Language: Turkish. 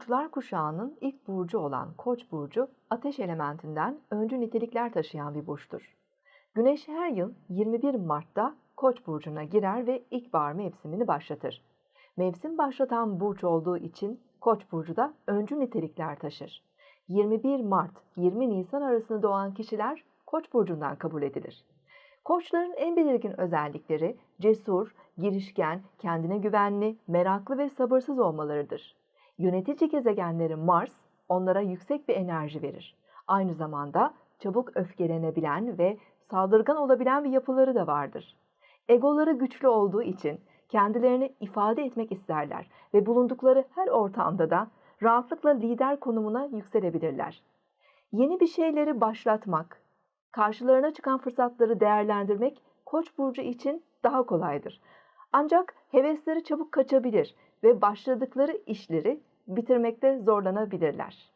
Burçlar kuşağının ilk burcu olan Koç burcu ateş elementinden öncü nitelikler taşıyan bir burçtur. Güneş her yıl 21 Mart'ta Koç burcuna girer ve ilkbahar mevsimini başlatır. Mevsim başlatan burç olduğu için Koç burcu da öncü nitelikler taşır. 21 Mart 20 Nisan arasında doğan kişiler Koç burcundan kabul edilir. Koçların en belirgin özellikleri cesur, girişken, kendine güvenli, meraklı ve sabırsız olmalarıdır. Yönetici gezegenleri Mars onlara yüksek bir enerji verir. Aynı zamanda çabuk öfkelenebilen ve saldırgan olabilen bir yapıları da vardır. Egoları güçlü olduğu için kendilerini ifade etmek isterler ve bulundukları her ortamda da rahatlıkla lider konumuna yükselebilirler. Yeni bir şeyleri başlatmak, karşılarına çıkan fırsatları değerlendirmek Koç burcu için daha kolaydır. Ancak hevesleri çabuk kaçabilir ve başladıkları işleri bitirmekte zorlanabilirler.